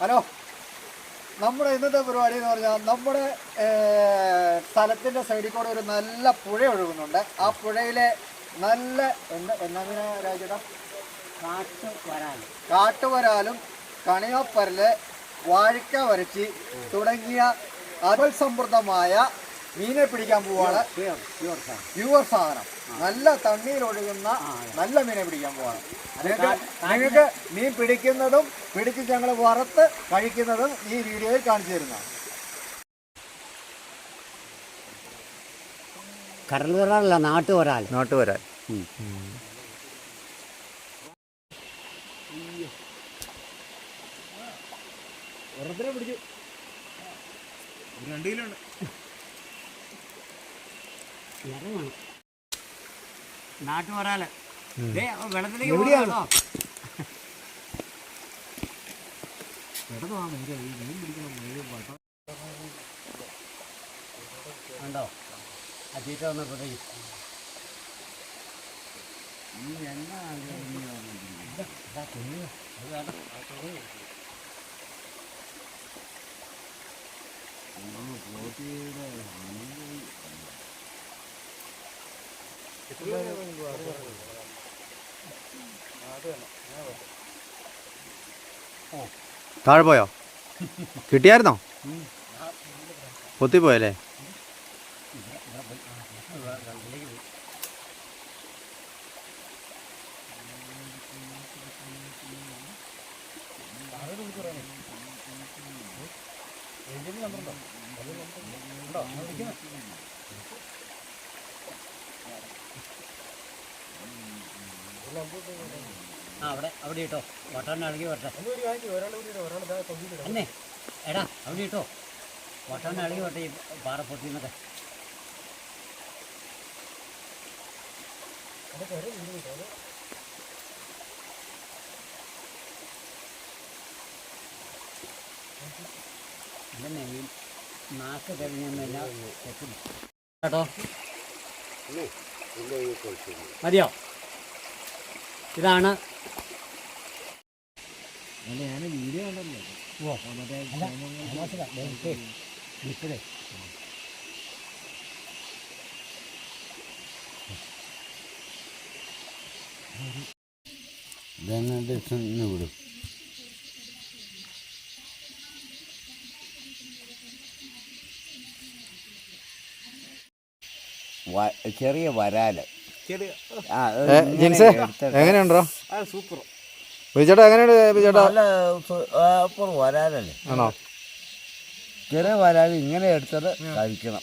Hello. നമ്മുടെ ഇന്നത്തെ പരിപാടി എന്ന് പറഞ്ഞാൽ നമ്മുടെ സ്ഥലത്തിന്റെ സൈഡിൽ കൂടെ ഒരു നല്ല പുഴ ഒഴുകുന്നുണ്ട്. ആ പുഴയിലെ നല്ല എന്താ എന്നാ രാജ്യം രാജേട്ടാ? കാട്ടുവരാലും. കണിയോപ്പരൽ വാഴക്ക വരച്ചി തുടങ്ങിയ അതൽ സമൃദ്ധമായ മീനെ പിടിക്കാൻ പോവാണ്. പ്യുവർ സാധനം. നല്ല തണ്ണീരൊഴുകുന്ന നല്ല മീനെ പിടിക്കാൻ പോവാണ്. നിങ്ങൾക്ക് മീൻ പിടിക്കുന്നതും പിടിച്ച് ഞങ്ങൾ വറുത്ത് കഴിക്കുന്നതും ഈ വീഡിയോയിൽ കാണിച്ചു തരുന്നതാണ്. കടലൊരാളല്ല വരാലല്ല നാട്ടു വരാൽ നാട്ടുവരാൻ ഒരെണ്ണത്തിനെ പിടിച്ചു ഇറങ്ങണം. നാട്ടു വരാൽ ദേ, അവൻ വെള്ളത്തിലേക്ക് എവിടെയാണ്? പോകാം കണ്ടോ? ആ ചീറ്റ വന്നപ്പോഴത്തേക്ക്. ഈ എണ്ണ ഇതാ കുഞ്ഞ് അത് വേണ്ട. താഴെ പോയോ കിട്ടിയായിരുന്നോ? പൊത്തിപ്പോയല്ലേ? ആ അവിടെ അവിടെ ഇട്ടോ. വട്ടം അഴുകി വട്ടെ അന്നെ എടാ അവിടെ ഇട്ടോ. വട്ടം അഴുകി വട്ടെ ഈ പാറ പൊട്ടിന്നൊക്കെ ഇതന്നെ ഈ നാക്ക് കഴിഞ്ഞാൽ എത്തും കേട്ടോ? മതിയോ? ഇതാണ്. വിടും. ചെറിയ വരാൽ. ജിൻസേ എങ്ങനെയുണ്ടോ? സൂപ്പർ. ബിജേട്ടാ എങ്ങനെയുണ്ട് ബിജേട്ടാ അപ്പുറം വരാലല്ലേ ആണോ? ചെറിയ വരാൽ ഇങ്ങനെ എടുത്തത് കഴിക്കണം.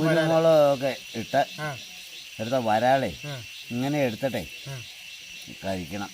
കുരുമുളകൊക്കെ ഇട്ട്. എടുത്ത വരാളെ ഇങ്ങനെ എടുത്തിട്ടെ. കഴിക്കണം.